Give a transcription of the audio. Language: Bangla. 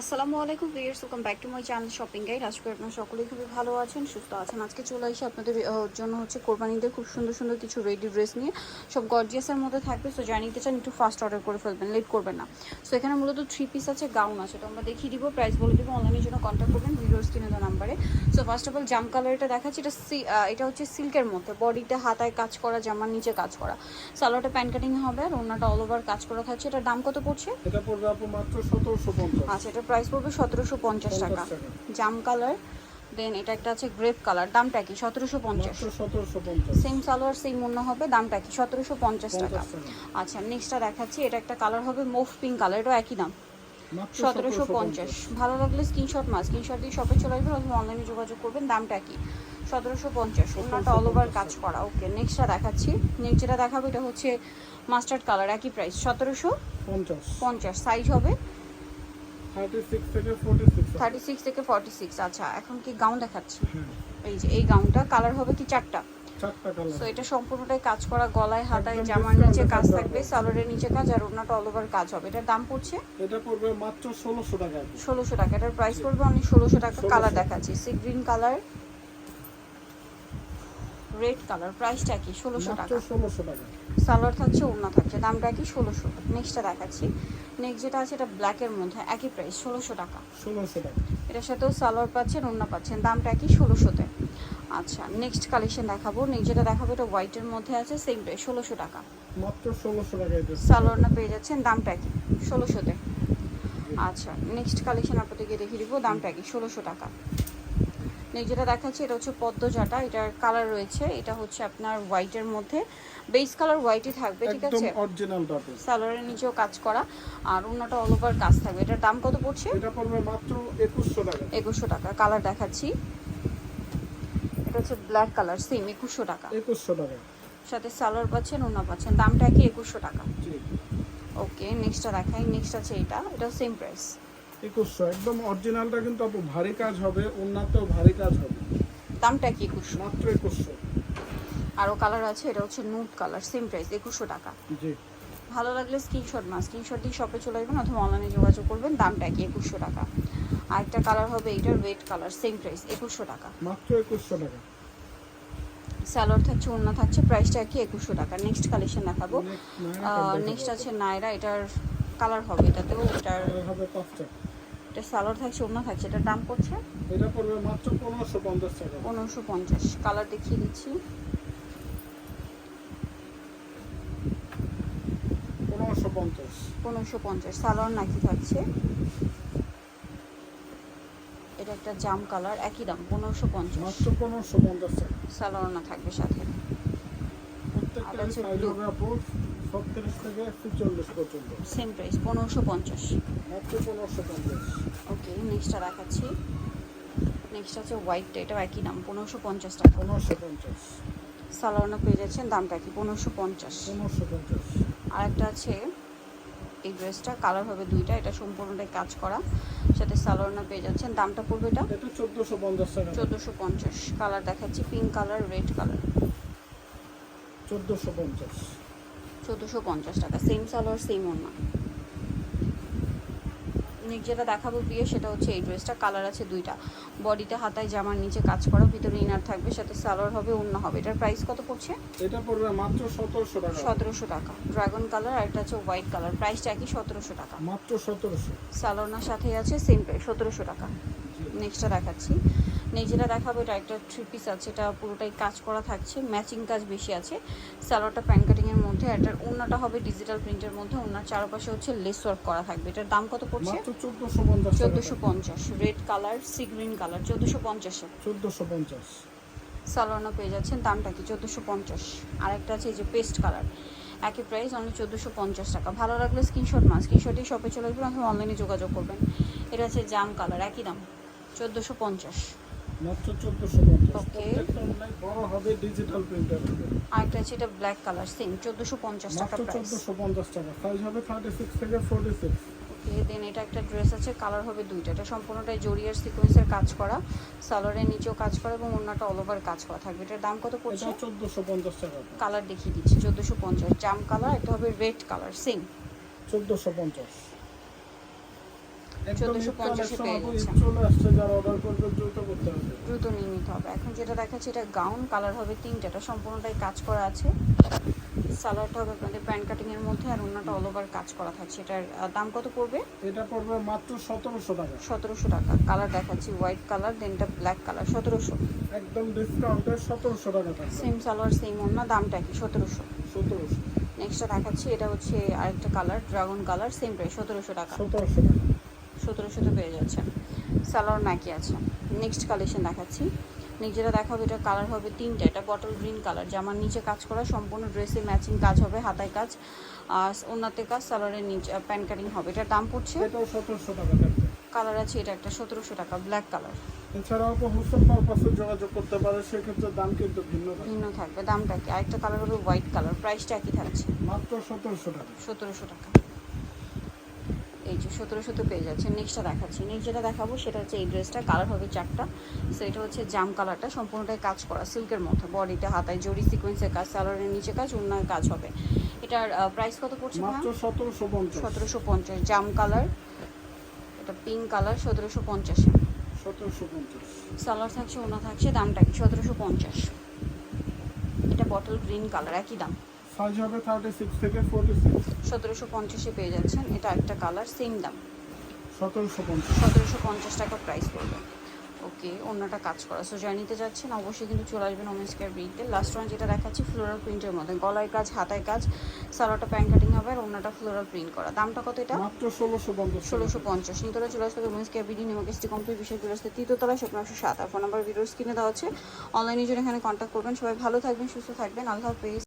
আসসালামু আলাইকুম viewers welcome back to my channel shopping guide আজকে আপনারা সকলেই খুবই ভালো আছেন সুস্থ আছেন। আজকে চলে এসে আপনাদের জন্য হচ্ছে কোরবানিদের খুব সুন্দর সুন্দর কিছু রেডি ড্রেস নিয়ে। সব গর্জিয়াসের মধ্যে থাকবে সো জানিতে চান একটু ফাস্ট অর্ডার করে ফেলবেন লেট করবেন না। সো এখানে মূলত থ্রি পিস আছে গাউন আছে। তো আমরা দেখিয়ে দিব প্রাইস বলে দিব অনলাইনের জন্য কন্ট্যাক্ট করবেন ভিডিও স্ক্রিনে দেওয়া নাম্বারে সো ফার্স্ট অফ অল জাম কালারটা দেখাচ্ছি এটা এটা হচ্ছে সিল্কের মধ্যে। বডিতে হাতায় কাজ করা জামার নিচে কাজ করা। সালোয়ারটা প্যান্ট কাটিং হবে আর ওনাটা অল ওভার কাজ করা থাকছে। এটার দাম কত পড়ছে? এটা পড়বে আপু মাত্র সতেরোশো পঞ্চাশ। আচ্ছা এটা প্রাইস পড়বে সতেরোশো পঞ্চাশ টাকা। জাম কালার দেন এটা একটা আছে গ্রেপ কালার দামটা কি? সতেরোশো পঞ্চাশ। সেম সালোয়ার সেম অন্য হবে দামটা কি? সতেরোশো পঞ্চাশ টাকা। আচ্ছা নেক্সটটা দেখাচ্ছি এটা একটা কালার হবে মুভ পিঙ্ক কালার এটাও একই দাম। সতেরোশো পঞ্চাশ। ভালো লাগলে স্ক্রিনশট মাস স্ক্রিনশট দিয়ে শপে চলে আসবেন অথবা অনলাইনে যোগাযোগ করবেন দামটা কি? সতেরোশো পঞ্চাশ। ওনাটা অল ওভার কাজ করা। ওকে নেক্সটটা দেখাচ্ছি। নেক্সট যেটা দেখাবো এটা হচ্ছে মাস্টার্ড কালার একই প্রাইস সতেরোশো পঞ্চাশ। পঞ্চাশ। সাইজ হবে থার্টি সিক্স থেকে ফোর্টি সিক্স আচ্ছা এখন কি গাউন দেখাচ্ছি? হ্যাঁ। এই যে এই গাউনটা কালার হবে কি চারটা? সো এটা সম্পূর্ণটাই কাজ করা গলায় হাতায় জামার নিচে কাজ থাকবে সালোয়ারের নিচে কাজ আর ওনাটা অল ওভার কাজ হবে। এটার দাম পড়ছে? এটা পড়বে মাত্র ষোলোশো টাকা। আপু। ষোলোশো টাকা। এটার প্রাইস পড়বে আমি ষোলোশো টাকা কালার দেখাচ্ছি। Sea green colour red colour প্রাইসটা কি ষোলোশো মাত্র টাকা। ষোলোশো টাকা। সালোয়ার থাকছে ওড়না থাকছে দামটা কি ষোলোশো। নেক্সটটা দেখাচ্ছি। নেক্সট যেটা আছে এটা ব্ল্যাকের মধ্যে একই প্রাইস ষোলোশো টাকা। ষোলোশো টাকা। এটার সাথেও সালোয়ার পাচ্ছেন ওড়না পাচ্ছেন দামটা কি ষোলোশোতে। আচ্ছা নেক্সট কালেকশন দেখাবো। নেক্সট যেটা দেখাবো এটা হোয়াইটের মধ্যে আছে সেম প্রাইস ষোলোশো টাকা। মাত্র ষোলোশো টাকা সালোয়ার না পেয়ে যাচ্ছেন দামটা কি ষোলোশোতে। আচ্ছা নেক্সট কালেকশন আপনাদেরকে দেখিয়ে দিব দামটা কি ষোলোশো টাকা। নেক্সট যেটা দেখাচ্ছি এটা হচ্ছে পদ্মজাটা এটার কালার রয়েছে এটা হচ্ছে আপনার হোয়াইটের মধ্যে। বেস কালার হোয়াইটই থাকবে ঠিক একদম আছে? অরিজিনালটা আপু সালোয়ারের নিচেও কাজ করা আর অন্যটা অল ওভার কাজ থাকবে। এটার দাম কত পড়ছে? এটা পড়বে মাত্র একুশশো টাকা। একুশশো টাকা কালার দেখাচ্ছি। এটা হচ্ছে ব্ল্যাক কালার সেম একুশশো টাকা। একুশশো টাকা। সাথে সালোয়ার পাচ্ছেন ওনা পাচ্ছেন দামটা কি একুশশো টাকা। জি। ওকে নেক্সটটা দেখাই নেক্সট আছে এটা এটা সেম প্রাইস একুশশো। একদম অরিজিনালটা কিন্তু আপু ভারী কাজ হবে অন্যতেও ভারী কাজ হবে। দামটা কি একুশশো? মাত্র একুশশো। আরও কালার আছে এটা হচ্ছে নুট কালার সেম প্রাইস একুশশো টাকা। জি। ভালো লাগলে স্ক্রিনশট না স্ক্রিনশট দিয়ে শপে চলে আসবেন অথবা অনলাইনে যোগাযোগ করবেন দামটা কি একুশশো টাকা। আরেকটা কালার হবে এটার রেড কালার সেম প্রাইস একুশশো টাকা। মাত্র একুশশো টাকা। স্যালোয়ার থাকছে ওড়না থাকছে প্রাইসটা কি একুশশো টাকা। নেক্সট কালেকশন দেখাবো। নেক্সট আছে নায়রা এটার কালার হবে এটাতেও এটার হবে পাঁচটা এটা সালোয়ার থাকছে ওড়না থাকছে এটা দাম পড়ছে এটা পড়বে মাত্র পনেরোশো পঞ্চাশ টাকা। পনেরোশো পঞ্চাশ। কালার দেখিয়ে দিচ্ছি। পনেরোশো পঞ্চাশ। পনেরোশো পঞ্চাশ। সালোয়ার নাকি থাকছে? এটা একটা জাম কালার একই দাম পনেরোশো পঞ্চাশ। মাত্র পনেরোশো পঞ্চাশ টাকা। সালোয়ার না থাকবে সাথে। প্রত্যেকটা সাইজ হবে আপু। ছত্রিশ থেকে একশো চল্লিশ পর্যন্ত। সেম প্রাইস পনেরোশো পঞ্চাশ। মাত্র পনেরোশো পঞ্চাশ। ওকে নেক্সটটা দেখাচ্ছি। নেক্সট আছে হোয়াইটটা এটাও একই দাম? পনেরোশো পঞ্চাশ টাকা। পনেরোশো পঞ্চাশ। সালোয়ার পেয়ে যাচ্ছেন দামটা কি? পনেরোশো পঞ্চাশ। পনেরোশো পঞ্চাশ। আরেকটা আছে এই ড্রেসটা কালার হবে দুইটা এটা সম্পূর্ণটাই কাজ করা। সাথে সালোয়ার না পেয়ে যাচ্ছেন দামটা পড়বে এটা? এটা চোদ্দোশো পঞ্চাশ টাকা। চোদ্দোশো পঞ্চাশ। কালার দেখাচ্ছি পিঙ্ক কালার রেড কালার চোদ্দোশো পঞ্চাশ। চোদ্দোশো পঞ্চাশ টাকা। সেম সালোয়ার সেম ওনা নেক্সট যেটা দেখাবো বিয়ে সেটা হচ্ছে এই ড্রেসটা কালার আছে দুইটা। বডিতে হাতায় জামার নিচে কাজ করা ভিতরে ইনার থাকবে সাথে সালোয়ার হবে অন্য হবে। এটার প্রাইস কত পড়ছে? এটা পড়বে মাত্র সতেরোশো টাকা। সতেরোশো টাকা। ড্রাগন কালার আর একটা হচ্ছে হোয়াইট কালার প্রাইসটা একই সতেরোশো টাকা। মাত্র সতেরোশো। সালোনার সাথে আছে সেম প্রাইস সতেরোশো টাকা। নেক্সটটা দেখাচ্ছি। নেক্সট যেটা দেখাবো এটা একটা থ্রি পিস আছে এটা পুরোটাই কাজ করা থাকছে ম্যাচিং কাজ বেশি আছে। সালোয়ারটা প্যান কাটিংয়ের মধ্যে এটার ওড়নাটা হবে ডিজিটাল প্রিন্টের মধ্যে ওড়নার চারপাশে হচ্ছে লেস ওয়ার্ক করা থাকবে। এটার দাম কত পড়ছে? চোদ্দোশো পঞ্চাশ চোদ্দোশো পঞ্চাশ red colour sea green colour চোদ্দোশো পঞ্চাশে চোদ্দোশো পঞ্চাশ। সালোয়ারও পেয়ে যাচ্ছেন দামটা কি? চোদ্দোশো পঞ্চাশ। আরেকটা আছে এই যে পেস্ট কালার একই প্রাইস অনলি চোদ্দোশো পঞ্চাশ টাকা। ভালো লাগলে স্ক্রিনশট মাস স্ক্রিনশটই শপে চলে আসবেন অথবা অনলাইনে যোগাযোগ করবেন। এটা আছে জাম কালার একই দাম চোদ্দোশো পঞ্চাশ। মাত্র চোদ্দোশো পঞ্চাশ। Okay. প্রত্যেকটা অনেক বড় হবে ডিজিটাল প্রিন্টার হবে। আরেকটা আছে এটা ব্ল্যাক কালার সেম চোদ্দোশো পঞ্চাশ টাকা প্রাইস টাকা। সাইজ হবে থার্টি সিক্স থেকে ফোর্টি সিক্স ওকে দেন এটা একটা ড্রেস আছে কালার হবে দুইটা। এটা সম্পূর্ণটাই জরিয়ার সিকোয়েন্সের কাজ করা। সালোয়ারের নিচেও কাজ করা এবং অন্যটা অল ওভার কাজ করা থাকবে। এটার দাম কত পড়ছে? এটা চোদ্দোশো পঞ্চাশ টাকা। কালার দেখিয়ে দিচ্ছি চোদ্দোশো পঞ্চাশ। জাম কালার একটা হবে রেড কালার সেম চোদ্দোশো পঞ্চাশ। একদম চোদ্দোশো পঞ্চাশে পেয়ে আপু, যাচ্ছে ঈদ চলে আসছে যারা অর্ডার করবে দ্রুত নিয়ে নিতে হবে। এখন যেটা দেখাচ্ছে এটা গাউন কালার হবে তিনটা। এটা সম্পূর্ণটাই কাজ করা আছে। সালোয়ারটা হবে আপনাদের প্যান্ট কাটিং এর মধ্যে আর অন্যটা অল ওভার কাজ করা থাকছে। এটার দাম কত পড়বে? এটা পড়বে মাত্র সতেরোশো টাকা। সতেরোশো টাকা। কালার দেখাচ্ছি হোয়াইট কালার দেনটা ব্ল্যাক কালার সতেরোশো। একদম ডিসকাউন্টে সতেরোশো টাকা সেম সালোয়ার সেম অন্য দামটা কি সতেরোশো। সতেরোশো। নেক্সটটা দেখাচ্ছি এটা হচ্ছে আরেকটা colour dragon colour same price সতেরোশো টাকা। সতেরোশো টাকা। সতেরোশোতে পেয়ে যাচ্ছে। সালোয়ার নাকি আছে। নেক্সট কালেকশন দেখাচ্ছি। নেক্সট যেটা দেখাবো এটা কালার হবে তিনটা। এটা বটল গ্রিন কালার জামার নিচে কাজ করা সম্পূর্ণ ড্রেসে ম্যাচিং কাজ হবে হাতায় কাজ। আর ওনাতে কাজ সালোয়ারের নিচে প্যান্ট কাটিং হবে। এটার দাম পড়ছে? কালার আছে এটা একটা সতেরোশো টাকা ব্ল্যাক কালার এছাড়াও হোলসেল পারপাসে যোগাযোগ করতে পারে সেক্ষেত্রে দাম কিন্তু ভিন্ন ভিন্ন থাকবে দামটা কি? আরেকটা কালার হবে হোয়াইট কালার প্রাইসটা একই থাকছে। মাত্র সতেরোশো টাকা। সতেরোশো টাকা। এই যে সতেরোশোতে পেয়ে যাচ্ছে। নেক্সটটা দেখাচ্ছি। নেক্সট যেটা দেখাবো সেটা হচ্ছে এই ড্রেসটা কালার হবে চারটা। সো এটা হচ্ছে জাম কালারটা সম্পূর্ণটাই কাজ করা সিল্কের মধ্যে। বডিটা হাতায় জড়ি সিকোয়েন্সের কাজ সালোয়ারের নিচে কাজ অন্যায় কাজ হবে। এটার প্রাইস কত পড়ছে সতেরোশো সতেরোশো পঞ্চাশ। জাম কালার এটা পিঙ্ক কালার সতেরোশো পঞ্চাশে। সতেরোশো পঞ্চাশ। সালোয়ার থাকছে ওনা থাকছে দামটা কি? সতেরোশো পঞ্চাশ। এটা বটল গ্রিন কালার একই দাম। সাইজ হবে থার্টি সিক্স থেকে ফোর্টি সিক্স সতেরোশো পঞ্চাশে পেয়ে যাচ্ছেন। এটা একটা কালার সেম দাম। সতেরোশো পঞ্চাশ। সতেরোশো পঞ্চাশ টাকা প্রাইস পড়বে। ওকে অন্যটা কাজ করা। সো যারা নিতে যাচ্ছেন অবশ্যই কিন্তু চলে আসবেন ওমেন্স কেয়ার ব্রিতে লাস্ট ওয়ান যেটা দেখাচ্ছি ফ্লোরাল প্রিন্টের মধ্যে। গলায় কাজ হাতায় কাজ সালোয়ারটা প্যান্ট কাটিং হবে আর অন্যটা ফ্লোরাল প্রিন্ট করা। দামটা কত এটা? মাত্র ষোলোশো পঞ্চাশ ষোলোশো পঞ্চাশ। নিতরা চলে আসবে ওমেন্স কেয়ার বিডি নিমাকেস্টি কমপ্লিট বিষয় চলে আসতে তৃতীয়তলা স্বপ্ন একশো সাত। আর ফোন নাম্বার ভিডিওস কিনে দেওয়া হচ্ছে অনলাইনে জন্য এখানে কন্ট্যাক্ট করবেন। সবাই ভালো থাকবেন সুস্থ থাকবেন। আল্লাহ হাফিজ।